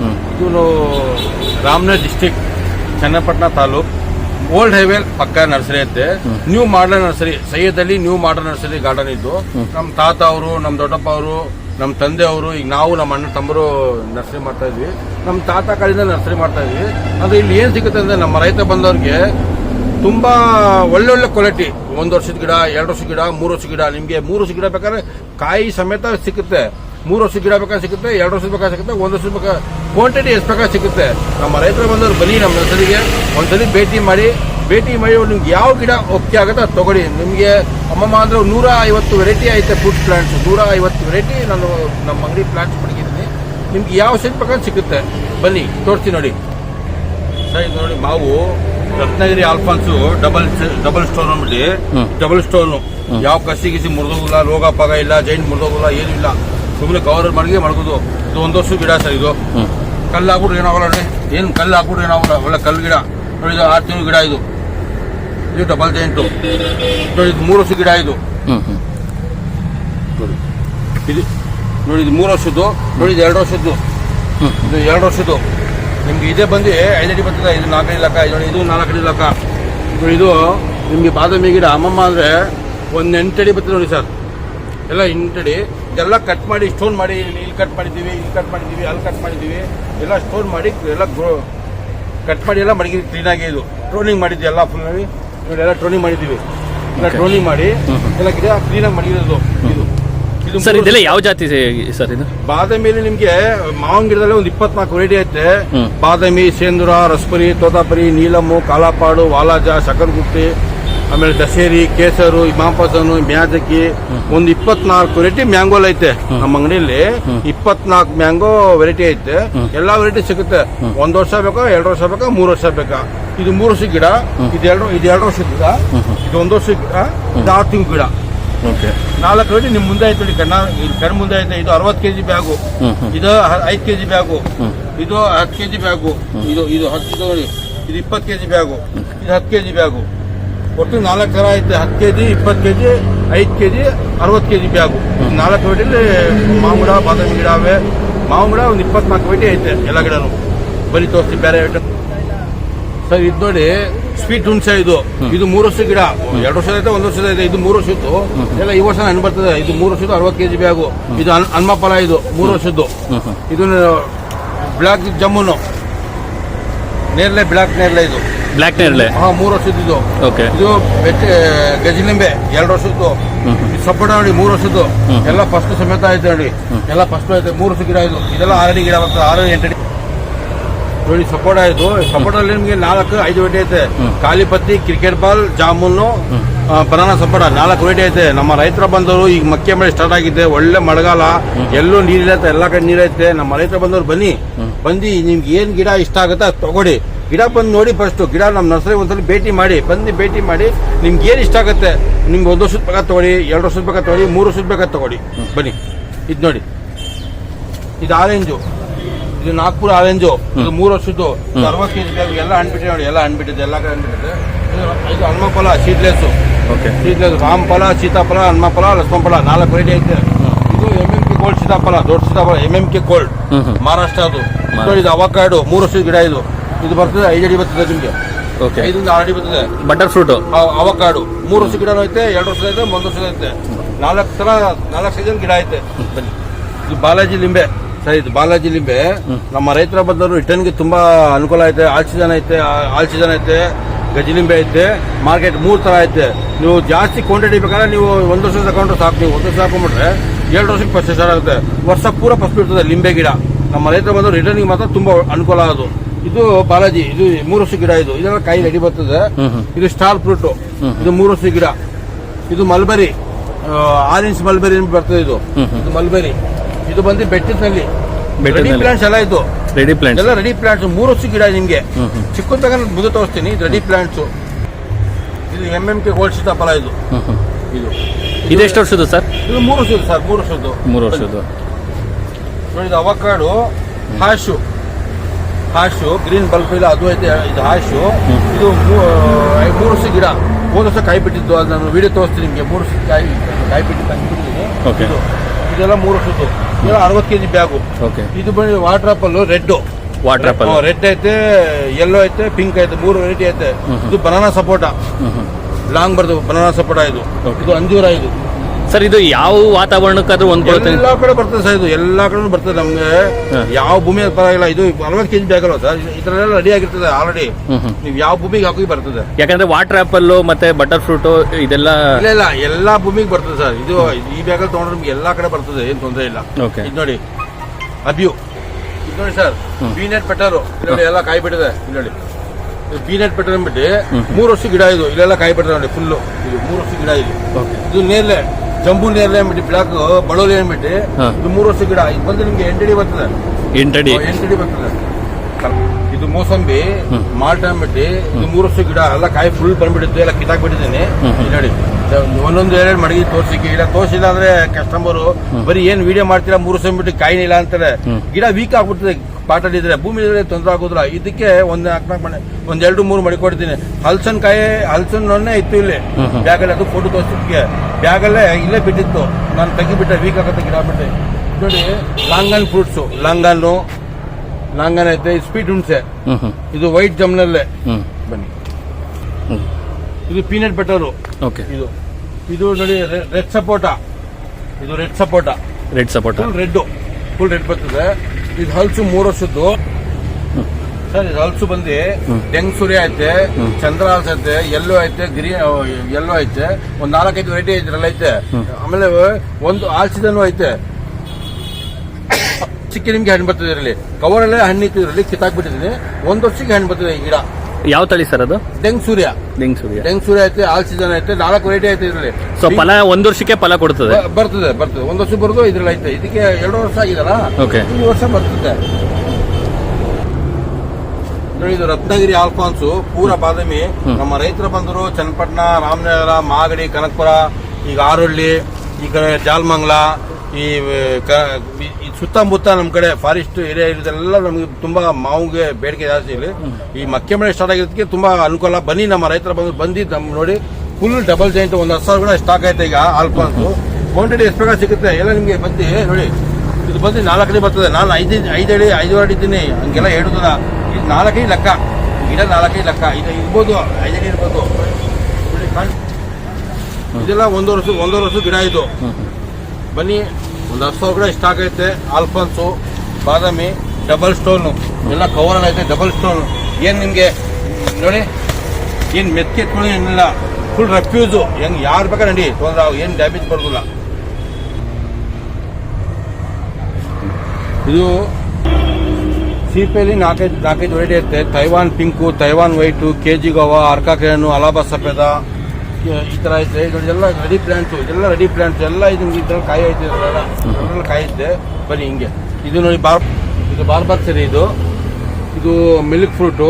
ಹ್ಮ್. ಇದು Ramanagar district Channapatna taluk old highway ಪಕ್ಕ nursery ಐತೆ. ನ್ಯೂ ಮಾಡರ್ನ್ ನರ್ಸರಿ ಸೈಯದಲ್ಲಿ ನ್ಯೂ ಮಾಡರ್ನ್ ನರ್ಸರಿ ಗಾರ್ಡನ್ ಇದ್ದು. ನಮ್ಮ ತಾತ ಅವರು ನಮ್ಮ ದೊಡ್ಡಪ್ಪ ಅವರು ನಮ್ಮ ತಂದೆ ಅವರು ಈಗ ನಾವು ನಮ್ಮ ಅಣ್ಣ ತಮ್ಮರು ನರ್ಸರಿ ಮಾಡ್ತಾ ಇದ್ವಿ. ನಮ್ಮ ತಾತ ಕಾಲದಿಂದ ನರ್ಸರಿ ಮಾಡ್ತಾ ಇದ್ವಿ. ಅಂದ್ರೆ ಇಲ್ಲಿ ಏನ್ ಸಿಗುತ್ತೆ ಅಂದ್ರೆ ನಮ್ಮ ರೈತ ಬಂದವ್ರಿಗೆ ತುಂಬಾ ಒಳ್ಳೊಳ್ಳೆ ಕ್ವಾಲಿಟಿ ಒಂದು ವರ್ಷದ ಗಿಡ ಎರಡು ವರ್ಷದ ಗಿಡ ಮೂರು ವರ್ಷದ ಗಿಡ ನಿಮಗೆ ಮೂರು ವರ್ಷದ ಗಿಡ ಬೇಕಾದ್ರೆ ಕಾಯಿ ಸಮೇತ ಸಿಗುತ್ತೆ. ಮೂರು ವರ್ಷ ಗಿಡ ಬೇಕಾದ್ರೆ ಸಿಗುತ್ತೆ ಎರಡು ವರ್ಷ ಬೇಕಾದ್ರೆ ಸಿಗುತ್ತೆ ಒಂದು ವರ್ಷ ಬೇಕಾ ಕ್ವಾಂಟಿಟಿ ಎಷ್ಟು ಬೇಕಾದ್ರೆ ಸಿಗುತ್ತೆ. ನಮ್ಮ ರೈತರು ಬಂದವರು ಬನ್ನಿ ನಮ್ಮ ನರ್ಸರಿಗೆ ಒಂದ್ಸಲಿ ಭೇಟಿ ಮಾಡಿ ಭೇಟಿ ಮಾಡಿ ನಿಮ್ಗೆ ಯಾವ ಗಿಡ ಒಪ್ಪಿಗೆ ಆಗುತ್ತೆ ಅದು ತೊಗೊಳ್ಳಿ. ನಿಮಗೆ ಅಮ್ಮಮ್ಮ ಅಂದ್ರೆ ನೂರ ಐವತ್ತು ವೆರೈಟಿ ಐತೆ ಫುಡ್ ಪ್ಲಾಂಟ್ಸ್ ನೂರ ಐವತ್ತು ವೆರೈಟಿ ನಾನು ನಮ್ಮ ಅಂಗಡಿ ಪ್ಲಾಂಟ್ಸ್ ಪಡಗಿದ್ದೀನಿ ನಿಮ್ಗೆ ಯಾವ ಸೈಜ್ ಬೇಕಾದ್ರೆ ಸಿಗುತ್ತೆ. ಬನ್ನಿ ತೋರಿಸ್ತೀನಿ ನೋಡಿ. ಸರ್ ಇದು ನೋಡಿ ಮಾವು Ratnagiri Alphonso double double stone ಅಂದ್ಬಿಟ್ಟು ಡಬಲ್ ಸ್ಟೋನು ಯಾವ ಕಸಿ ಗಿಸಿ ಮುರಿದೋಗಿಲ್ಲ ರೋಗ ಪಾಗ ಇಲ್ಲ ಜೈಂಟ್ ಮುರಿದೋಗಿಲ್ಲ ಏನಿಲ್ಲ ಸುಮ್ಮನೆ ಕವರ್ ಮಡಗಿ ಮಡಗೋದು ಇದು ಒಂದು ವರ್ಷ ಗಿಡ ಸರ್ ಇದು. ಕಲ್ಲು ಹಾಕ್ಬಿಟ್ರೆ ಏನಾಗಲ್ಲ ನೋಡಿ. ಏನು ಕಲ್ಲು ಹಾಕ್ಬಿಟ್ರೆ ಏನಾಗಲ್ಲ. ಒಳ್ಳೆ ಕಲ್ಲು ಗಿಡ. ನೋಡಿ ಇದು ಆರು ತಿಂಗಳು ಗಿಡ ಇದು. ಇದು ಡಬಲ್ ಜೈಂಟು ನೋಡಿ ಇದು ಮೂರು ವರ್ಷ ಗಿಡ ಇದು. ನೋಡಿ. ಇದು ನೋಡಿ ಇದು ಮೂರು ವರ್ಷದ್ದು. ನೋಡಿ ಇದು ಎರಡು ವರ್ಷದ್ದು. ಇದು ಎರಡು ವರ್ಷದ್ದು. ನಿಮ್ಗೆ ಇದೇ ಬಂದು ಐದಡಿ ಬರ್ತದೆ. ಇದು ನಾಲ್ಕಡಿ ಲಕ್ಕ. ಇದು ಇದು ನಾಲ್ಕಡಿ ಲಕ್ಕ. ಇದು ನಿಮಗೆ ಬಾದಾಮಿ ಗಿಡ. ಅಮ್ಮಮ್ಮ ಅಂದರೆ ಒಂದು ಎಂಟಡಿ ಬರ್ತದೆ ನೋಡಿ ಸರ್. ಎಲ್ಲ ಎಂಟಡಿ ಇದೆಲ್ಲ ಕಟ್ ಮಾಡಿ ಸ್ಟೋನ್ ಮಾಡಿ ಇಲ್ಲಿ ಕಟ್ ಮಾಡಿದ್ದೀವಿ ಇಲ್ಲಿ ಕಟ್ ಮಾಡಿದ್ದೀವಿ ಅಲ್ಲಿ ಕಟ್ ಮಾಡಿದ್ದೀವಿ. ಎಲ್ಲ ಸ್ಟೋನ್ ಮಾಡಿ ಎಲ್ಲ ಗ್ರೋ ಕಟ್ ಮಾಡಿ ಎಲ್ಲ ಮಡಗಿ ಕ್ಲೀನಾಗಿ ಇದು. ಟ್ರೋನಿಂಗ್ ಮಾಡಿದ್ದು ಎಲ್ಲ ಫುಲ್ ನೋಡಿ ಎಲ್ಲ ಟ್ರೋನಿಂಗ್ ಮಾಡಿದ್ದೀವಿ. ಎಲ್ಲ ಟ್ರೋನಿಂಗ್ ಮಾಡಿ. ಎಲ್ಲ ಗಿಡ ಕ್ಲೀನಾಗಿ ಮಡಗಿರೋದು. ಇದು. ಇದು ಸರ್ ಇದೆಲ್ಲ ಯಾವ ಜಾತಿ ಸರ್ ಇದು? ಬಾದಾಮಿಯಲ್ಲಿ ನಿಮಗೆ ಮಾವಿನ ಗಿಡದಲ್ಲಿ ಒಂದು ಇಪ್ಪತ್ನಾಲ್ಕು ವೆರೈಟಿ ಐತೆ. ಬಾದಾಮಿ ಸೇಂದುರ ರಸ್ಪರಿ ತೋತಾಪರಿ ನೀಲಮ್ಮು ಕಾಲಾಪಾಡು ವಾಲಾಜ ಶಕರ್ಗುಪ್ಪಿ ಆಮೇಲೆ ದಸೇರಿ ಕೇಸರು ಮಾಂಪಸನು ಮ್ಯಾಜಕಿ ಒಂದು ಇಪ್ಪತ್ನಾಲ್ಕು ವೆರೈಟಿ ಮ್ಯಾಂಗೋಲ್ ಐತೆ. ನಮ್ಮ ಅಂಗಡಿಯಲ್ಲಿ ಇಪ್ಪತ್ನಾಲ್ಕು ಮ್ಯಾಂಗೋ ವೆರೈಟಿ ಐತೆ. ಎಲ್ಲಾ ವೆರೈಟಿ ಸಿಗುತ್ತೆ. ಒಂದ್ ವರ್ಷ ಬೇಕಾ ಎರಡು ವರ್ಷ ಬೇಕಾ ಮೂರು ವರ್ಷ ಬೇಕಾ? ಇದು ಮೂರು ವರ್ಷದ ಗಿಡ ಇದು ಎರಡು ಇದು ಎರಡು ವರ್ಷದ ಗಿಡ ಇದು ಒಂದು ವರ್ಷದ ಗಿಡ ಇದು ಆರು ತಿಂಗಳು ಗಿಡ. ಓಕೆ ನಾಲ್ಕು ವೆರೈಟಿ ನಿಮ್ ಮುಂದೆ ಐತೆ ನೋಡಿ ಕಣ್ಣ ಕಣ್ ಮುಂದೆ ಐತೆ. ಇದು ಅರವತ್ತು ಕೆಜಿ ಬ್ಯಾಗು. ಇದು ಐದ್ ಕೆ ಕೆಜಿ ಬ್ಯಾಗು. ಇದು ಹತ್ತು ಕೆಜಿ ಬ್ಯಾಗು. ಇದು ಇದು ಹತ್ತು ಇದು ನೋಡಿ ಇದು ಇಪ್ಪತ್ತು ಕೆಜಿ ಬ್ಯಾಗು. ಇದು ಹತ್ತು ಕೆಜಿ ಬ್ಯಾಗು. ಒಟ್ಟು ನಾಲ್ಕು ಥರ ಐತೆ ಹತ್ತು ಕೆ ಜಿ ಇಪ್ಪತ್ತು ಕೆ ಜಿ ಐದು ಕೆಜಿ ಅರವತ್ತು ಕೆ ಜಿ ಬ್ಯಾಗು ನಾಲ್ಕು ವೆರೈಟಿಲಿ ಮಾವು ಗಿಡ ಬಾದಾಮಿ ಗಿಡ ಅವೆ. ಮಾವು ಗಿಡ ಒಂದು ಇಪ್ಪತ್ನಾಲ್ಕು ವೆರೈಟಿ ಐತೆ ಎಲ್ಲ ಗಿಡನು. ಬರಿ ತೋರಿಸ್ತೀವಿ ಬೇರೆ ಐಟಮ್ ಸರ್ ಇದು ನೋಡಿ ಸ್ವೀಟ್ ಹುಣಸೆ ಇದು. ಇದು ಮೂರು ವರ್ಷ ಗಿಡ. ಎರಡು ವರ್ಷದ ಐತೆ ಒಂದು ವರ್ಷದ ಐತೆ. ಇದು ಮೂರು ವರ್ಷದ್ದು. ಎಲ್ಲ ಈ ವರ್ಷ ಹಣ್ಣು ಬರ್ತದೆ. ಇದು ಮೂರು ವರ್ಷದ್ದು ಅರವತ್ತು ಕೆಜಿ ಬ್ಯಾಗು. ಇದು ಅನ್ ಹನುಮ ಫಲ ಇದು ಮೂರು ವರ್ಷದ್ದು. ಇದು ಬ್ಲಾಕ್ ಜಮ್ಮುನು. ನೇರಳೆ ಬ್ಲ್ಯಾಕ್ ನೇರಳೆ ಇದು. ಬ್ಲ್ಯಾಕ್ ನೇರಳೆ ಹಾ ಮೂರು ವರ್ಷದ್ದು ಇದು. ಓಕೆ ಇದು ಬೆಟ್ಟ ಗಜಲಿಂಬೆ ಎರಡು ವರ್ಷದ್ದು. ಸಬ್ಬಡ. ನೋಡಿ ಮೂರು ವರ್ಷದ್ದು. ಎಲ್ಲ ಫಸ್ಟ್ ಸಮೇತ ಆಯ್ತು ನೋಡಿ. ಎಲ್ಲ ಫಸ್ಟ್ ಐತೆ ಮೂರು ವರ್ಷ ಗಿಡ ಆಯ್ತು ಇದೆಲ್ಲ ಆರಡಿ ಗಿಡ ಬರ್ತದೆ ಆರು ಎಂಟಡಿ ನೋಡಿ ಸಪೋರ್ಟ್ ಆಯ್ತು. ಸಪೋಟಲ್ಲಿ ನಿಮಗೆ ನಾಲ್ಕು ಐದು ವೆಟಿ ಐತೆ. Kalipatti cricket ball jamun banana sapota ನಾಲ್ಕು ವೆಟಿ ಐತೆ. ನಮ್ಮ ರೈತರ ಬಂದವರು ಈಗ ಮಕ್ಕೆ ಮಳೆ ಸ್ಟಾರ್ಟ್ ಆಗಿದೆ ಒಳ್ಳೆ ಮಳೆಗಾಲ. ಎಲ್ಲೂ ನೀರಿಲ್ಲ ಎಲ್ಲ ಕಡೆ ನೀರೈತೆ. ನಮ್ಮ ರೈತರ ಬಂದವರು ಬನ್ನಿ. ಬಂದು ನಿಮ್ಗೆ ಏನ್ ಗಿಡ ಇಷ್ಟ ಆಗುತ್ತೆ ಅದು ತಗೊಳ್ಳಿ. ಗಿಡ ಬಂದು ನೋಡಿ ಫಸ್ಟು ಗಿಡ ನಮ್ಮ ನರ್ಸರಿ ಒಂದ್ಸಲ ಭೇಟಿ ಮಾಡಿ ಬಂದು ಭೇಟಿ ಮಾಡಿ ನಿಮ್ಗೆ ಏನು ಇಷ್ಟ ಆಗುತ್ತೆ? ನಿಮ್ಗೆ ಒಂದು ವರ್ಷದ ಬೇಕಾದ ತೊಗೊಳ್ಳಿ ಎರಡು ವರ್ಷದ ಬೇಕಾದ ತೊಗೊಳ್ಳಿ ಮೂರು ವರ್ಷದ ಬೇಕಾದ ತೊಗೊಳ್ಳಿ. ಬನ್ನಿ. ಇದು ನೋಡಿ. ಇದು ಆರೆಂಜು ಇದು ನಾಗ್ಪುರ ಆರೆಂಜು ಇದು ಮೂರು ವರ್ಷದ್ದು. ಅರವತ್ತು ಕೆಜಿ ಎಲ್ಲ ಹಣ್ಬಿಟ್ಟಿದೆ ನೋಡಿ. ಎಲ್ಲ ಹಣ್ಬಿಟ್ಟಿದೆ ಎಲ್ಲ ಕಡೆ ಹಣ್ಬಿಟ್ಟಿದೆ ಇದು ಹನುಮಫಲ ಸೀಡ್ಲೆಸ್ಸು ಓಕೆ ಸೀಡ್ಲೆಸ್ ರಾಮಫಲ ಸೀತಾಫಲ ಹನುಮಫಲ ಲಕ್ಷ್ಮಫಲ ನಾಲ್ಕು ವೆರೈಟಿ ಐತೆ. ಇದು ಎಂ ಎಂ ಕೆ ಗೋಲ್ಡ್ ಸೀತಾಫಲ ದೊಡ್ಡ ಸೀತಾಫಲ M M K gold Maharashtra. ಅದು ನೋಡಿ ಇದು ಅವಕಾಡು ಮೂರು ವರ್ಷದ ಗಿಡ ಇದು. ಇದು ಬರ್ತದೆ ಐದು ಅಡಿ ಬರ್ತದೆ ನಿಮಗೆ. ಓಕೆ ಐದರಿಂದ ಆರು ಅಡಿ ಬರ್ತದೆ. ಬಟರ್ ಫ್ರೂಟ್ ಅವ- ಅವಕಾಡು. ಮೂರು ವರ್ಷ ಗಿಡ ಐತೆ ಎರಡು ವರ್ಷದ ಐತೆ ಒಂದು ವರ್ಷದ ಐತೆ. ನಾಲ್ಕು ತರ ನಾಲ್ಕು ಸೀಸನ್ ಗಿಡ ಐತೆ. ಇದು ಬಾಲಾಜಿ ಲಿಂಬೆ. ಸರಿ ಇದು ಬಾಲಾಜಿ ಲಿಂಬೆ. ನಮ್ಮ ರೈತರ ಬಂದವರು ರಿಟರ್ನ್ಗೆ ತುಂಬಾ ಅನುಕೂಲ ಐತೆ. ಆಲ್ ಸೀಸನ್ ಐತೆ ಆಲ್ ಸೀಸನ್ ಐತೆ. ಗಜಲಿಂಬೆ ಐತೆ. ಮಾರ್ಕೆಟ್ ಮೂರು ತರ ಐತೆ. ನೀವು ಜಾಸ್ತಿ ಕ್ವಾಂಟಿಟಿ ಬೇಕಾದ್ರೆ ನೀವು ಒಂದು ವರ್ಷ ತಗೊಂಡ್ರೆ ಸಾಕು. ನೀವು ಒಂದು ವರ್ಷ ಹಾಕೊಂಡ್ಬಿಟ್ರೆ ಎರಡು ವರ್ಷಕ್ಕೆ ಫಸ್ಟ್ ಸ್ಟಾರ್ಟ್ ಆಗುತ್ತೆ. ವರ್ಷ ಪೂರ ಫಸ್ಟ್ ಇರ್ತದೆ ಲಿಂಬೆ ಗಿಡ. ನಮ್ಮ ರೈತರ ಬಂದು ರಿಟರ್ನಿಗೆ ಮಾತ್ರ ತುಂಬಾ ಅನುಕೂಲ ಅದು. ಇದು ಬಾಲಾಜಿ ಇದು ಮೂರು ವರ್ಷ ಗಿಡ ಇದು. ಇದೆಲ್ಲ ಕಾಯಿ ರೆಡಿ ಬರ್ತದೆ. ಇದು ಸ್ಟಾರ್ ಫ್ರೂಟ್. ಇದು ಮೂರು ವರ್ಷದ ಗಿಡ. ಇದು ಮಲ್ಬರಿ. ಆರೆಂಜ್ ಮಲ್ಬೆರಿ ಬರ್ತದೆ ಇದು. ಇದು ಮಲ್ಬರಿ. ಇದು ಬಂದು ಬೆಟ್ಟದಲ್ಲಿ. ರೆಡಿ ಪ್ಲಾಂಟ್ಸ್ ಎಲ್ಲ ಇದು. ರೆಡಿ ಪ್ಲಾಂಟ್ಸ್ ಎಲ್ಲ ರೆಡಿ ಪ್ಲಾಂಟ್ಸ್ ಮೂರು ವರ್ಷ ಗಿಡ ನಿಮ್ಗೆ. ಚಿಕ್ಕ ಚಿಕ್ಕದ ಮುಂದೆ ತೋರಿಸ್ತೀನಿ. ಇದು ರೆಡಿ ಪ್ಲಾಂಟ್ಸ್ ಇದು ಎಂ ಎಂ ಕೆ ಗೋಲ್ಡ್ ಸೀತಾಫಲ ಇದು. ಇದು. ಇದೆಷ್ಟು ವರ್ಷದ ಸರ್? ಇದು ಮೂರು ವರ್ಷದ್ದು ಸರ್ ಮೂರು ವರ್ಷದ್ದು ಮೂರು ವರ್ಷದ್ದು ನೋಡಿ ಇದು avocado Hass Hass green bulb ಇಲ್ಲ ಅದು ಐತೆ ಇದು ಹಾಶು ಇದು ಮೂರು ವರ್ಷ ಗಿಡ. ಹೋದ ವರ್ಷ ಕಾಯಿ ಬಿಟ್ಟಿದ್ದು ಅದು ನಾನು ವಿಡಿಯೋ ತೋರಿಸ್ತೀನಿ ನಿಮಗೆ. ಮೂರು ವರ್ಷ ಕಾಯಿ ಕಾಯಿ ಬಿಟ್ಟಿದ್ದು Okay. ಇದು ಇದೆಲ್ಲ ಮೂರು ವರ್ಷದ್ದು ಇದೆಲ್ಲ ಅರವತ್ತು ಕೆ ಜಿ ಬ್ಯಾಗು. ಓಕೆ ಇದು ಬಂದು water apple red water apple red ಐತೆ ಯೆಲ್ಲೋ ಐತೆ ಪಿಂಕ್ ಐತೆ ಮೂರು ವೆರೈಟಿ ಐತೆ. ಇದು ಬನಾನಾ ಸಪೋಟ ಲಾಂಗ್ ಬರ್ದು ಬನಾನಾ ಸಪೋಟ ಇದು. ಇದು ಅಂಜೂರ ಇದು. ಸರ್ ಇದು ಯಾವ ವಾತಾವರಣಕ್ಕಾದ್ರೂ ಹೊಂದ್ಕೊಳುತ್ತೆ ಎಲ್ಲಾ ಕಡೆ ಬರ್ತದೆ ಸರ್ ಇದು ಎಲ್ಲಾ ಕಡೆ ಬರ್ತದೆ ನಮ್ಗೆ. ಯಾವ ಭೂಮಿ ಪರವಾಗಿಲ್ಲ ಇದು ಅರವತ್ತು ಕೆಜಿ ಬೇಕಲ್ಲ ಸರ್? ಎಲ್ಲ ರೆಡಿ ಆಗಿರ್ತದೆ ಆಲ್ರೆಡಿ ನೀವು ಯಾವ ಭೂಮಿಗೆ ಹಾಕಿ ಬರ್ತದೆ. ಯಾಕಂದ್ರೆ ವಾಟರ್ ಆಪಲ್ ಮತ್ತೆ ಬಟರ್ ಫ್ರೂಟ್ ಇದೆಲ್ಲ ಇಲ್ಲ ಇಲ್ಲ ಎಲ್ಲಾ ಭೂಮಿಗೆ ಬರ್ತದೆ ಸರ್. ಇದು ಈ ಬ್ಯಾಗಲ್ಲಿ ತಗೊಂಡ್ರೆ ನಿಮ್ಗೆ ಎಲ್ಲಾ ಕಡೆ ಬರ್ತದೆ ಏನ್ ತೊಂದರೆ ಇಲ್ಲ. ಓಕೆ ಇದು ನೋಡಿ ಅಬ್ಯೂ ಇದು ನೋಡಿ ಸರ್. ಪೀನಟ್ ಪೆಟರು ನೋಡಿ ಎಲ್ಲ ಕಾಯಿ ಬಿಟ್ಟಿದೆ. ಇಲ್ಲಿ ನೋಡಿ. ಪೀನಟ್ ಪೆಟರ್ ಅಂದ್ಬಿಟ್ಟು. ಮೂರು ವರ್ಷ ಗಿಡ ಇದು ಇಲ್ಲೆಲ್ಲ ಕಾಯಿ ಬಿಟ್ಟಿದೆ ನೋಡಿ ಫುಲ್ಲು ಇದು ಮೂರು ವರ್ಷ ಗಿಡ ಇದು ಇದು ನೇರ್ಲೆ ಜಂಬೂ ನೇರ್ಲೆ ಅಂದ್ಬಿಟ್ಟು ಬ್ಲಾಕ್ ಬಳೋಲಿ ಅಂದ್ಬಿಟ್ಟು ಹಾ. ಇದು ಮೂರು ವರ್ಷ ಗಿಡ ಇದು ಬಂದು ನಿಮ್ಗೆ ಎಂಟಡಿ ಬರ್ತದೆ. ಎಂಟಡಿ ಎಂಟಡಿ ಬರ್ತದೆ. ಇದು ಮೋಸಂಬಿ ಮಾಲ್ಟ್ ಅಂದ್ಬಿಟ್ಟು ಇದು ಮೂರು ವರ್ಷ ಗಿಡ ಎಲ್ಲ ಕಾಯಿ ಫುಲ್ ಬಂದ್ಬಿಟ್ಟಿತ್ತು ಎಲ್ಲ ಕಿತ್ತಾಕ್ ಬಿಟ್ಟಿದ್ದೀನಿ ಹ್ಮ್. ಹ್ಮ್. ನೋಡಿ. ಒಂದೊಂದು ಎರಡು ಮಡಗಿ ತೋರ್ಸಿಕ್ಕೆ. ಇಲ್ಲ ತೋರ್ಸಿಲ್ಲ ಅಂದ್ರೆ ಕಸ್ಟಮರ್ ಬರೀ ಏನ್ ವಿಡಿಯೋ ಮಾಡ್ತೀರಾ ಮೂರು ಸಾವಿರ ಬಿಟ್ಟು ಕಾಯಿನ ಇಲ್ಲ ಅಂತಾರೆ. ಗಿಡ ವೀಕ್ ಆಗ್ಬಿಡ್ತದೆ ಪಾಟಲ್ ಇದ್ರೆ. ಭೂಮಿ ಇದ್ರೆ ತೊಂದರೆ ಆಗೋದಿಲ್ಲ. ಇದಕ್ಕೆ ಒಂದ್ ನಾಲ್ಕು ಮನೆ ಒಂದ್ ಎರಡು ಮೂರು ಮಡಿ ಕೊಡ್ತೀನಿ. ಹಲ್ಸನ್ ಕಾಯಿ ಹಲ್ಸನ್ ಇತ್ತು ಇಲ್ಲಿ. ಬ್ಯಾಗಲ್ಲಿ ಅದು ಫೋಟೋ ತೋರಿಸಿದ್ಕೆ ಬ್ಯಾಗಲ್ಲೇ ಇಲ್ಲೇ ಬಿಟ್ಟಿತ್ತು. ನಾನು ತೆಗಿಬಿಟ್ಟೆ ವೀಕ್ ಆಗತ್ತೆ ಗಿಡ ಬಿಟ್ಟೆ. ನೋಡಿ ಲಾಂಗನ್ ಫ್ರೂಟ್ಸು ಲಾಂಗನ್ನು ಲಾಂಗನ್ ಐತೆ ಸ್ವೀಟ್ ಹುಣ್ಸೆ. ಇದು ವೈಟ್ ಜಮ್ನಲ್ಲೇ. ಬನ್ನಿ. ಇದು ಪೀನಟ್ ಬಟರು ಓಕೆ ಇದು. ಇದು ನೋಡಿ ರೆಡ್ ಸಪೋಟ ಇದು red sapota red sapota full red full red ಬರ್ತದೆ. ಇದು ಹಲ್ಸು ಮೂರು ವರ್ಷದ್ದು. ಸರ್ ಇದು ಹಲ್ಸು ಬಂದು. ಡೆಂಗ್ ಸೂರ್ಯ ಐತೆ. ಚಂದ್ರ ಹಲ್ಸ್ ಐತೆ ಎಲ್ಲೋ ಐತೆ ಗ್ರೀನ್ ಎಲ್ಲೋ ಐತೆ ಒಂದ್ ನಾಲ್ಕೈದು ವೆರೈಟಿ ಐತ್ರಲ್ಲ ಐತೆ. ಆಮೇಲೆ ಒಂದು ಆಲ್ಸಿದನು ಐತೆ. ಚಿಕ್ಕ ನಿಮ್ಗೆ ಹಣ್ಣು ಬರ್ತದೆ ಇದರಲ್ಲಿ. ಕವರಲ್ಲೇ ಹಣ್ಣು ಇತ್ತು ಇದರಲ್ಲಿ ಕಿತ್ತಾಕ್ಬಿಟ್ಟಿದ್ದೀನಿ. ಒಂದು ವರ್ಷಕ್ಕೆ ಹಣ್ಣು ಬರ್ತದೆ ಈ ಗಿಡ. ಯಾವ ತಳಿ ಸರ್ ಅದು? ಡೆಂಗ್ ಸೂರ್ಯ. ಡೆಂಗ್ ಸೂರ್ಯ. ಡೆಂಗ್ ಸೂರ್ಯ ಐತೆ ಆಲ್ ಸೀಸನ್ ಐತೆ ನಾಲ್ಕು ವೆರೈಟಿ ಐತೆ ಇದರಲ್ಲಿ. ಸೊ ಫಲ ಒಂದ್ ವರ್ಷಕ್ಕೆ ಫಲ ಕೊಡ್ತದೆ? ಬರ್ತದೆ ಬರ್ತದೆ. ಒಂದ್ ವರ್ಷ ಬರ್ದು ಇದ್ರಲ್ಲಿ ಐತೆ. ಇದಕ್ಕೆ ಎರಡು ವರ್ಷ ಆಗಿದಲ್ಲ? ಓಕೆ ಈ ವರ್ಷ ಬರ್ತದೆ. ಇದು ರತ್ನಗಿರಿ ಆಲ್ಫಾನ್ಸು ಪೂರ ಬಾದಾಮಿ. ನಮ್ಮ ರೈತರು ಬಂದರು ಚನ್ನಪಟ್ಟಣ ರಾಮನಗರ ಮಾಗಡಿ ಕನಕಪುರ ಈಗ ಆರೋಳ್ಳಿ ಈ ಕಡೆ ಜಾಲ್ಮಂಗ್ಲ ಈ ಕ- ಈ- ಸುತ್ತಮುತ್ತ ನಮ್ಮ ಕಡೆ ಫಾರೆಸ್ಟ್ ಏರಿಯಾ ಇರೋದೆಲ್ಲ ನಮಗೆ ತುಂಬಾ ಮಾವಿಗೆ ಬೇಡಿಕೆ ಜಾಸ್ತಿ ಇಲ್ಲಿ ಈ ಮಕ್ಕೆ ಮಳೆ ಸ್ಟಾರ್ಟ್ ಆಗಿರೋದಕ್ಕೆ ತುಂಬಾ ಅನುಕೂಲ. ಬನ್ನಿ ನಮ್ಮ ರೈತರ ಬಂದು ಬಂದು ನಮ್ಮ ನೋಡಿ ಫುಲ್ ಡಬಲ್ ಜೈಂಟ್ ಒಂದು ಹತ್ತು ಸಾವಿರ ಕೂಡ ಸ್ಟಾಕ್ ಆಯ್ತು ಈಗ ಆಲ್ಫಾನ್ಸು ಕ್ವಾಂಟಿಟಿ ಎಷ್ಟು ಬೇಕಾದ್ರೆ ಸಿಗುತ್ತೆ? ಎಲ್ಲ ನಿಮಗೆ ಬಂದು ನೋಡಿ. ಇದು ಬಂದು ನಾಲ್ಕನೇ ಬರ್ತದೆ. ನಾನು ಐದು ಐದು ಅಡಿ ಐದು ಅಡಿ ಇದ್ದೀನಿ. ಹಂಗೆಲ್ಲ ಹೇಳುದಿಲ್ಲ. ಇದು ನಾಲ್ಕೈದು ಲೆಕ್ಕ. ಗಿಡ ನಾಲ್ಕೈದು ಲೆಕ್ಕ. ಇದು ಇರ್ಬೋದು, ಐದು ಅಡಿ ಇರ್ಬೋದು. ಇದೆಲ್ಲ ಒಂದು ವರ್ಷ ಒಂದೂವರೆ ವರ್ಷ ಗಿಡ ಇದು. ಬನ್ನಿ, ಒಂದು ಹತ್ತು ಸಾವಿರ ಇಷ್ಟ ಆಗೈತೆ. ಆಲ್ಫನ್ಸು ಬಾದಾಮಿ ಡಬಲ್ ಸ್ಟೋನು ಎಲ್ಲ ಕವರ್ ಐತೆ ಡಬಲ್ ಸ್ಟೋನು ಏನು ನಿಮಗೆ? ನೋಡಿ, ಏನು ಮೆತ್ತಿ ಎತ್ಕೊಂಡು ಏನಿಲ್ಲ. ಫುಲ್ ರೆಫ್ಯೂಸು ಹೆಂಗೆ, ಯಾರು ಬೇಕಾ ನಡಿ. ತೊಂದ್ರೆ ಏನು ಡ್ಯಾಮೇಜ್ ಬರೋದಿಲ್ಲ. ಇದು ಸೀಪೆಯಲ್ಲಿ ನಾಲ್ಕೈದು ನಾಲ್ಕೈದು ವೆರೈಟಿ ಇರುತ್ತೆ. Taiwan pink Taiwan white K G guava ಅರ್ಕಾಕೇನು ಅಲಾಬಾ ಸಫೇದ ಈ ಥರ ಐತೆ ಇದೆಲ್ಲ ಎಲ್ಲ ರೆಡಿ ಪ್ಲಾಂಟ್ಸು ಇದೆಲ್ಲ ರೆಡಿ ಪ್ಲಾಂಟ್ಸ್ ಎಲ್ಲ ಇದು ಕಾಯಿ ಐತೆ ಅದ್ರಲ್ಲಿ ಕಾಯಿ ಐತೆ. ಬನ್ನಿ ಹಿಂಗೆ. ಇದು ನೋಡಿ ಬಾರ್ ಇದು ಬಾರ್ಬರ್ ಸರಿ ಇದು. ಇದು ಮಿಲ್ಕ್ ಫ್ರೂಟು.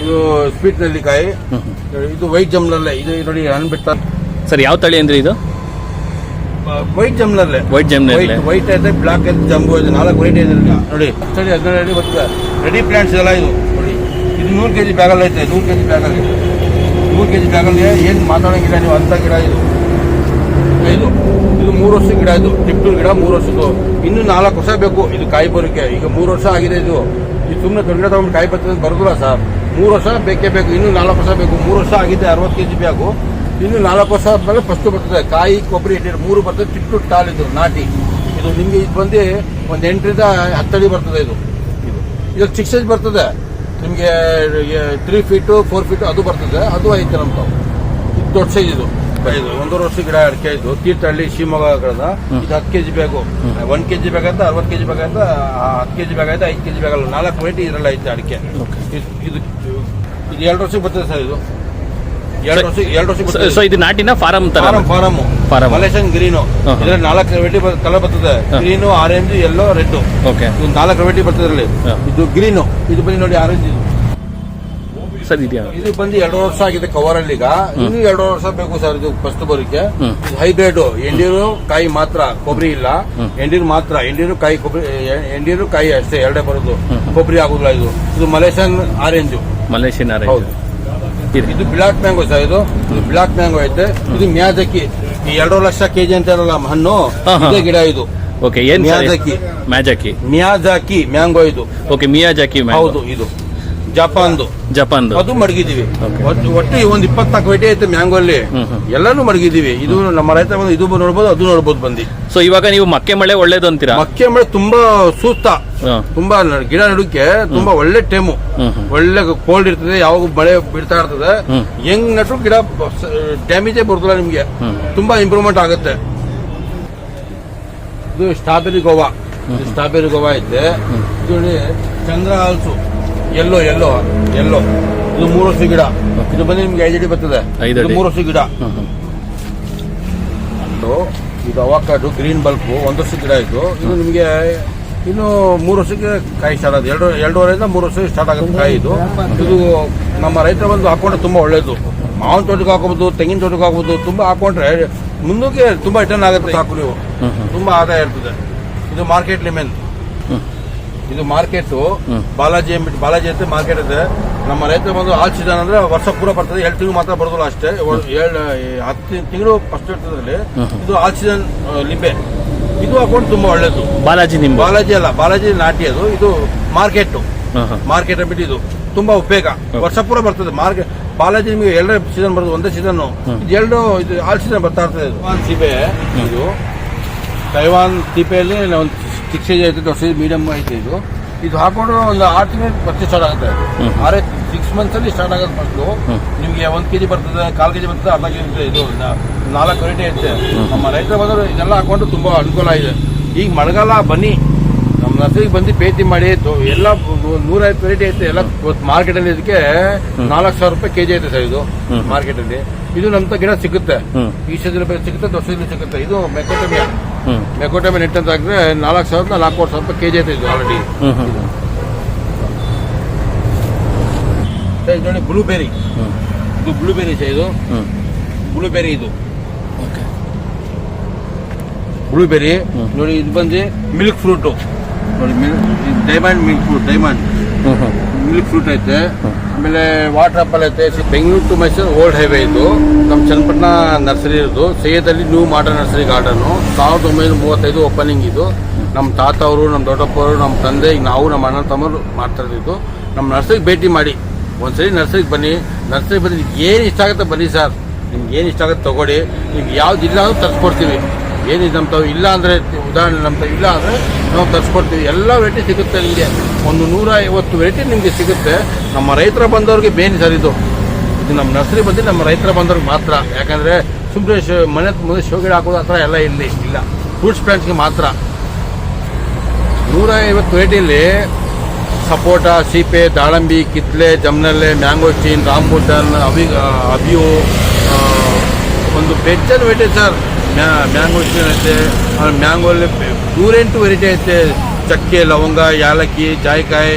ಇದು ಸ್ವೀಟ್ ನೆಲ್ಲಿಕಾಯಿ. ಇದು ವೈಟ್ ಜಮ್ಲಲ್ಲೇ. ಇದು ನೋಡಿ ಹಣ್ಣು ಬಿಟ್ಟ ಸರ್ ಯಾವ ತಳಿ ಅಂದ್ರೆ ಇದು? ವೈಟ್ ಜಮ್ಲಲ್ಲೇ. ವೈಟ್ ಜಮ್ ವೈಟ್ ಐತೆ ಬ್ಲಾಕ್ ಐತೆ ಜಂಬು ಐತೆ ನಾಲ್ಕು ವೈಟ್ ಐತೆ ನೋಡಿ ಸರಿ ಹದಿನೇಳು ಅಡಿ ಬರ್ತದೆ ರೆಡಿ ಪ್ಲಾಂಟ್ಸ್ ಎಲ್ಲ ಇದು. ನೋಡಿ ಇದು ನೂರು ಕೆ ಜಿ ಬ್ಯಾಗಲ್ಲಿ ಐತೆ ನೂರು ಕೆ ಜಿ ಬ್ಯಾಗಲ್ಲಿ. ನೂರು ಕೆ ಜಿ ಬ್ಯಾಗಲ್ಲಿ ಏನು ಮಾತಾಡೋಂಗಿಲ್ಲ ನೀವು ಅಂಥ ಗಿಡ ಇದು. ಇದು ಇದು ಮೂರು ವರ್ಷ ಗಿಡ ಇದು ಟಿಪ್ಟೂರ್ ಗಿಡ ಮೂರು ವರ್ಷದ್ದು. ಇನ್ನು ನಾಲ್ಕು ವರ್ಷ ಬೇಕು ಇದು ಕಾಯಿ ಬರೋಕ್ಕೆ ಈಗ ಮೂರು ವರ್ಷ ಆಗಿದೆ ಇದು. ಇದು ಸುಮ್ಮನೆ ಗಿಡ ತಗೊಂಡು ಕಾಯಿ ಬರ್ತದೆ ಬರೋದಿಲ್ಲ ಸರ್. ಮೂರು ವರ್ಷ ಬೇಕೇ ಬೇಕು, ಇನ್ನು ನಾಲ್ಕು ವರ್ಷ ಬೇಕು. ಮೂರು ವರ್ಷ ಆಗಿದೆ, ಅರವತ್ತು ಕೆ ಜಿ ಬ್ಯಾಗು ಇನ್ನು ನಾಲ್ಕು ವರ್ಷ ಆದಮೇಲೆ ಫಸ್ಟು ಬರ್ತದೆ. ಕಾಯಿ, ಕೊಬ್ಬರಿ ಇಟ್ಟಿರು ಮೂರು ಬರ್ತದೆ ಚಿಟ್ಟು ಟಾಲ್ ಇದು, ನಾಟಿ. ಇದು ನಿಮಗೆ ಇದು ಬಂದು ಒಂದು ಎಂಟರಿಂದ ಹತ್ತಡಿ ಬರ್ತದೆ ಇದು. ಇದು. ಇದಕ್ಕೆ ಸಿಕ್ಸ್ ಬರ್ತದೆ. ನಿಮಗೆ ತ್ರೀ ಫೀಟು ಫೋರ್ ಫೀಟು ಅದು ಬರ್ತದೆ. ಅದು ಐತೆ ನಮ್ದು. ಇದು ದೊಡ್ಡ ಸೈಜ್ ಇದು. ಇದು ಒಂದೂವರೆ ವರ್ಷ ಗಿಡ ಅಡಿಕೆ ಇದು. ತೀರ್ಥಹಳ್ಳಿ ಶಿವಮೊಗ್ಗ ಇದು ಹತ್ತು ಕೆಜಿ ಬೇಕು ಒಂದ್ ಕೆಜಿ ಬೇಕಾಯ್ತ ಅರವತ್ತು ಕೆಜಿ ಅಂತ ಹತ್ತು ಕೆಜಿ ಬೇಕಾಯ್ತ ಐದು ಕೆಜಿ ಬೇಕಲ್ಲ ನಾಲ್ಕು ವೆರೈಟಿ ಇದರಲ್ಲಿ ಐತೆ ಅಡಿಕೆ. ಇದು ಇದು ಇದು ಎರಡು ವರ್ಷಕ್ಕೆ ಬರ್ತದೆ ಸರ್ ಇದು. ಎರಡು ವರ್ಷ ಎರಡು ಸೊ ಇದು ನಾಟಿನ ಫಾರಂ ತರ farm farm. Farm. Malaysian green. ಹಾ. ಇದ್ರಲ್ಲಿ ನಾಲ್ಕು ವೆರೈಟಿ ಕಲರ್ ಬರ್ತದೆ. ಹಾ. Green orange yellow red okay ಇದು ನಾಲ್ಕು ವೆರೈಟಿ ಬರ್ತದೆ ಇದರಲ್ಲಿ. ಹಾ. ಇದು ಗ್ರೀನ್. ಇದು ಬನ್ನಿ ನೋಡಿ ಆರೆಂಜ್ ಇದು. ಸರ್ ಇದೆಯಾ? ಇದು ಬಂದು ಎರಡು ವರ್ಷ ಆಗಿದೆ ಕವರ್ ಅಲ್ಲಿ ಈಗ. ಇನ್ನು ಎರಡು ವರ್ಷ ಬೇಕು ಸರ್ ಇದು ಫಸ್ಟ್ ಬರೋಕೆ ಹ್ಮ್. ಹೈಬ್ರಿಡ್ ಎಂಡೀರು ಕಾಯಿ ಮಾತ್ರ ಕೊಬ್ಬರಿ ಇಲ್ಲ. ಹ್ಮ್. ಎಂಡೀರು ಮಾತ್ರ. ಎಂಡೀರು ಕಾಯಿ ಕೊಬ್ಬರಿ ಎ- ಎಂಡೀರು ಕಾಯಿ ಅಷ್ಟೇ ಎರಡೇ ಬರೋದು. ಕೊಬ್ಬರಿ ಆಗುದಿಲ್ಲ ಇದು. ಇದು ಮಲೇಷಿಯನ್ ಆರೆಂಜ್ ಮಲೇಷಿಯನ್ ಆರೆಂಜ್ ಇದು ಬ್ಲಾಕ್ ಮ್ಯಾಂಗೋ ಸರ್ ಇದು? ಇದು ಬ್ಲಾಕ್ ಮ್ಯಾಂಗೋ ಐತೆ. ಇದು ಮ್ಯಾಜಕ್ಕಿ ಈ ಎರಡು ಲಕ್ಷ ಕೆಜಿ ಅಂತ ಹೇಳಲ್ಲ ಹಣ್ಣು. ಹಾ, ಹಾ. ಇದೇ ಗಿಡ ಇದು. ಓಕೆ ಏನ್ ಮಿಯಾಜಾಕಿ. ಮ್ಯಾಜಾಕಿ. ಮಿಯಾಜಾಕಿ ಮ್ಯಾಂಗೋ ಇದು. ಓಕೆ ಮಿಯಾಜಾಕಿ ಹೌದು ಇದು. ಜಪಾನ್ದು. ಜಪಾನ್ ಅದು ಮಡಗಿದೀವಿ. ಒಟ್ಟು ಈ ಒಂದ್ ಇಪ್ಪತ್ನಾಲ್ಕು ವೈಟಿ ಐತೆ ಮ್ಯಾಂಗೋ ಅಲ್ಲಿ. ಎಲ್ಲಾನು ಮಡಗಿದೀವಿ ಇದು ನಮ್ಮ ರೈತ ಬಂದು ಇದು ನೋಡ್ಬೋದು ಅದು ನೋಡ್ಬೋದು ಬಂದಿ. ಸೊ ಇವಾಗ ನೀವು ಮಕ್ಕೆ ಮಳೆ ಒಳ್ಳೇದು ಅಂತೀರಾ? ಮಕ್ಕೆ ಮಳೆ ತುಂಬಾ ಸೂಕ್ತ. ತುಂಬಾ ಗಿಡ ನಡುಕೆ ತುಂಬಾ ಒಳ್ಳೆ ಟೈಮು. ಒಳ್ಳೆ ಕೋಲ್ಡ್ ಇರ್ತದೆ ಯಾವಾಗ ಮಳೆ ಬಿಡ್ತಾ ಇರ್ತದೆ. ಹೆಂಗ್ ನಟ್ರು ಗಿಡ ಡ್ಯಾಮೇಜೇ ಬರ್ತಲ್ಲ ನಿಮ್ಗೆ. ತುಂಬಾ ಇಂಪ್ರೂವ್ಮೆಂಟ್ ಆಗುತ್ತೆ. ಇದು ಸ್ಟ್ರಾಬೆರಿ ಗೋವಾ. ಸ್ಟ್ರಾಬೆರಿ ಗೋವಾ ಐತೆ. ಚಂದ್ರ ಆಲ್ಸು ಎಲ್ಲೋ ಎಲ್ಲೋ ಎಲ್ಲೋ. ಇದು ಮೂರು ವರ್ಷ ಗಿಡ. ಇದು ಬಂದು ನಿಮ್ಗೆ ಐದು ಅಡಿ ಬರ್ತದೆ. ಐದು ಇದು ಅಡಿ. ಮೂರು ವರ್ಷ ಗಿಡ. ಹ್ಮ್. ಇದು ಅವಕಾಡು ಗ್ರೀನ್ ಬಲ್ಪ್ ಒಂದು ವರ್ಷ ಗಿಡ ಇದು. ಇದು ನಿಮಗೆ ಇನ್ನು ಮೂರು ವರ್ಷಕ್ಕೆ ಕಾಯಿ ಸ್ಟಾರ್ಟ್ ಆಗುತ್ತೆ ಎರಡು ಎರಡೂವರೆಯಿಂದ ಮೂರು ವರ್ಷ ಸ್ಟಾರ್ಟ್ ಆಗುತ್ತೆ ಕಾಯಿ ಇದು. ಇದು ನಮ್ಮ ರೈತರ ಬಂದು ಹಾಕೊಂಡ್ರೆ ತುಂಬಾ ಒಳ್ಳೇದು. ಮಾವಿನ ತೋಟಕ್ಕೆ ಹಾಕೋಬಹುದು ತೆಂಗಿನ ತೋಟಕ್ಕೆ ಹಾಕೋಬಹುದು ತುಂಬಾ ಹಾಕೊಂಡ್ರೆ ಮುಂದಕ್ಕೆ ತುಂಬಾ ರಿಟರ್ನ್ ಆಗುತ್ತೆ ಹಾಕು ನೀವು. ತುಂಬಾ ಆದಾಯ ಇರ್ತದೆ. ಇದು ಮಾರ್ಕೆಟ್ ಲಿಮೆನ್. ಇದು ಮಾರ್ಕೆಟ್ ಬಾಲಾಜಿ ಬಾಲಾಜಿ ಅಂತ ಮಾರ್ಕೆಟ್ ಇದೆ. ನಮ್ಮ ರೈತ ಬಂದು ಆಲ್ ಸೀಸನ್ ಅಂದ್ರೆ ವರ್ಷ ಪೂರ ಬರ್ತದೆ. ಎರಡು ತಿಂಗಳು ಮಾತ್ರ ಬರೋದಿಲ್ಲ ಅಷ್ಟೇ. ಏಳು ಹತ್ತು ತಿಂಗಳು ಫಸ್ಟ್ ಇರ್ತದಲ್ಲಿ ಇದು ಆಲ್ ಸೀಸನ್ ಲಿಂಬೆ. ಇದು ಅಕೌಂಟ್ ತುಂಬಾ ಒಳ್ಳೇದು. ಬಾಲಾಜಿ ನಿಮ್ ಬಾಲಾಜಿ ಅಲ್ಲ ಬಾಲಾಜಿ ನಾಟಿ ಅದು. ಇದು ಮಾರ್ಕೆಟ್. ಮಾರ್ಕೆಟ್ ಬಿಟ್ಟು ಇದು ತುಂಬಾ ಉಪಯೋಗ. ವರ್ಷ ಪೂರ ಬರ್ತದೆ. ಮಾರ್ಕೆಟ್ ಬಾಲಾಜಿ ನಿಮಗೆ ಎರಡೇ ಸೀಸನ್ ಬರುದು ಒಂದೇ ಸೀಸನ್ ಇದು ಎರಡು ಇದು ಆಲ್ ಸೀಸನ್ ಬರ್ತಾ ಇರ್ತದೆ ಇದು. ಇದು ತೈವಾನ್ ಸಿಪೆಯಲ್ಲಿ ಒಂದು ಸಿಕ್ಸ್ ಏಜ್ ಐತೆ ದೊಡ್ಡ ಮೀಡಿಯಂ ಐತೆ ಇದು. ಇದು ಹಾಕೊಂಡು ಒಂದು ಆರು ತಿಂಗಳು ಪರ್ಚೇಸ್ ಸ್ಟಾರ್ಟ್ ಆಗುತ್ತೆ. ಆರೆ ಸಿಕ್ಸ್ ಮಂತ್ಸ್ ಅಲ್ಲಿ ಸ್ಟಾರ್ಟ್ ಆಗೋದು ಫಸ್ಟು ನಿಮ್ಗೆ ಒಂದು ಕೆಜಿ ಬರ್ತದೆ ಕಾಲ್ ಕೆಜಿ ಬರ್ತದೆ ಅರ್ಧ ಕೆಜಿ ಬರ್ತದೆ ಇದು. ನಾಲ್ಕು ವೆರೈಟಿ ಐತೆ. ನಮ್ಮ ರೈತರು ಬಂದರು ಇದೆಲ್ಲ ಹಾಕೊಂಡು ತುಂಬಾ ಅನುಕೂಲ ಇದೆ ಈಗ ಮಳೆಗಾಲ ಬನ್ನಿ. ನಮ್ಮ ನರ್ಸರಿಗೆ ಬಂದು ಭೇಟಿ ಮಾಡಿ ಎಲ್ಲ ನೂರೈವತ್ತು ವೆರೈಟಿ ಐತೆ. ಎಲ್ಲ ಮಾರ್ಕೆಟ್ ಅಲ್ಲಿ ಇದಕ್ಕೆ ನಾಲ್ಕು ಸಾವಿರ ರೂಪಾಯಿ ಕೆಜಿ ಐತೆ ಸರ್ ಇದು. ಮಾರ್ಕೆಟ್ ಅಲ್ಲಿ. ಇದು ನಮ್ಮ ಗಿಡ ಸಿಗುತ್ತೆ. ಈ ರೂಪಾಯಿ ಸಿಗುತ್ತೆ ದೊಡ್ಡ ಸಿಗುತ್ತೆ. ಇದು ಮೆಕೋಟಮಿಯಾ ಹ್ಮ್. ಮೆಕೋಟಮಿಯಾ ನೆಟ್ ಅಂತ ಹಾಕಿದ್ರೆ ನಾಲ್ಕು ಸಾವಿರದ ನಾಲ್ಕೂವರೆ ಸಾವಿರ ರೂಪಾಯಿ ಕೆಜಿ ಐತೆ ಇದು ಆಲ್ರೆಡಿ. ಇದು ನೋಡಿ ಬ್ಲೂಬೆರಿ ಇದು ಬ್ಲೂಬೆರಿ ಸರ್ ಇದು. ಬ್ಲೂಬೆರಿ ಇದು. ಓಕೆ. ಬ್ಲೂಬೆರಿ. ನೋಡಿ ಇದು ಬಂದು ಮಿಲ್ಕ್ ಫ್ರೂಟು ನೋಡಿ milk diamond milk fruit diamond milk fruit ಐತೆ. ಆಮೇಲೆ ವಾಟರ್ ಆಪಲ್ ಐತೆ Bengaluru to Mysuru old highway ಇದು. ನಮ್ಮ ಚನ್ನಪಟ್ಟಣ ನರ್ಸರಿ ಇರೋದು. ಸೈಯದಲ್ಲಿ ನ್ಯೂ ಮಾಡರ್ನ್ ನರ್ಸರಿ ಗಾರ್ಡನು ಸಾವಿರದ ಒಂಬೈನೂರ ಮೂವತ್ತೈದು ಓಪನಿಂಗ್ ಇದು. ನಮ್ಮ ತಾತ ಅವರು, ನಮ್ಮ ದೊಡ್ಡಪ್ಪವರು ನಮ್ಮ ತಂದೆ, ಈಗ ನಾವು, ನಮ್ಮ ಅಣ್ಣ ತಮ್ಮರು ಮಾಡ್ತಾ ಇದ್ದು ನಮ್ಮ ನರ್ಸರಿಗೆ ಭೇಟಿ ಮಾಡಿ. ಒಂದ್ಸರಿ ನರ್ಸರಿಗೆ ಬನ್ನಿ. ನರ್ಸರಿಗೆ ನಿಮ್ಗೆ ಏನು ಇಷ್ಟ ಆಗುತ್ತೆ ಬನ್ನಿ ಸರ್. ನಿಮ್ಗೆ ಏನು ಇಷ್ಟ ಆಗುತ್ತೆ ತಗೊಳ್ಳಿ. ನಿಮ್ಗೆ ಯಾವ್ದು ಇಲ್ಲ ಅಂದ್ರೂ ತರಿಸ್ಕೊಡ್ತೀವಿ. ಏನಿದೆ ನಮ್ಮ ತಾವು ಇಲ್ಲ ಅಂದರೆ, ಉದಾಹರಣೆ ನಮ್ಮ ತಾವು ಇಲ್ಲ ಅಂದರೆ ನಾವು ತರಿಸ್ಕೊಡ್ತೀವಿ. ಎಲ್ಲ ವೆರೈಟಿ ಸಿಗುತ್ತೆ ನಿಮಗೆ. ಒಂದು ನೂರ ಐವತ್ತು ವೆರೈಟಿ ನಿಮಗೆ ಸಿಗುತ್ತೆ. ನಮ್ಮ ರೈತರ ಬಂದವ್ರಿಗೆ ಬೇನಿ ಸರ್ ಇದು. ಇದು ನಮ್ಮ ನರ್ಸರಿ ಬಂದು ನಮ್ಮ ರೈತರ ಬಂದವ್ರಿಗೆ ಮಾತ್ರ. ಯಾಕಂದರೆ ಸುಮ್ಮನೆ ಶೋ ಮನೆ ಮುಂದೆ ಶೋ ಗಿಡ ಹಾಕೋದು ಆ ಥರ ಎಲ್ಲ ಇಲ್ಲಿ ಇಲ್ಲ. ಫ್ರೂಟ್ಸ್ ಪ್ಲಾಂಟ್ಸ್ಗೆ ಮಾತ್ರ. ನೂರ ಐವತ್ತು ವೆರೈಟಿಯಲ್ಲಿ ಸಪೋಟ ಸೀಪೆ ದಾಳಂಬಿ ಕಿತ್ಲೆ ಜಮ್ನಲ್ಲೆ ಮ್ಯಾಂಗೋಸ್ಟೀನ್ ಚೀನ್ ಅವಿ ಅಬಿಯೋ ಆ, ಒಂದು ಬೆಚ್ಚನ್ ವೆರೈಟಿ ಸರ್. ಮ್ಯಾಂಗೋಸ್ಟೀನ್ ಐತೆ. ಆಮೇಲೆ ಮ್ಯಾಂಗೋಲ್ಲಿ ನೂರೆಂಟು ವೆರೈಟಿ ಐತೆ ಚಕ್ಕೆ, ಲವಂಗ, ಯಾಲಕ್ಕಿ, ಜಾಯಿಕಾಯಿ,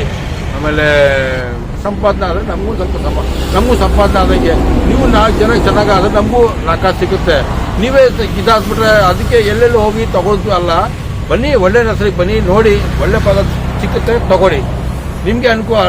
ಆಮೇಲೆ ಸಂಪಾದನೆ ಆದರೆ ನಮಗೂ ಸ್ವಲ್ಪ ಸಂಪ ನಮಗೂ ಸಂಪಾದನೆ ಆದಂಗೆ. ನೀವು ನಾಲ್ಕು ಜನ ಚೆನ್ನಾಗಾದ್ರೆ ನಮಗೂ ನಾಲ್ಕು ಸಿಗುತ್ತೆ. ನೀವೇ ಇದಾಗ್ಬಿಟ್ರೆ ಅದಕ್ಕೆ ಎಲ್ಲೆಲ್ಲಿ ಹೋಗಿ ತಗೊಳ್ತು ಅಲ್ಲ. ಬನ್ನಿ, ಒಳ್ಳೆ ನರ್ಸರಿಗೆ ಬನ್ನಿ, ನೋಡಿ, ಒಳ್ಳೆ ಪದಾರ್ಥ ಸಿಕ್ಕುತ್ತೆ, ತಗೊಳ್ಳಿ. ನಿಮಗೆ ಅನುಕೂಲ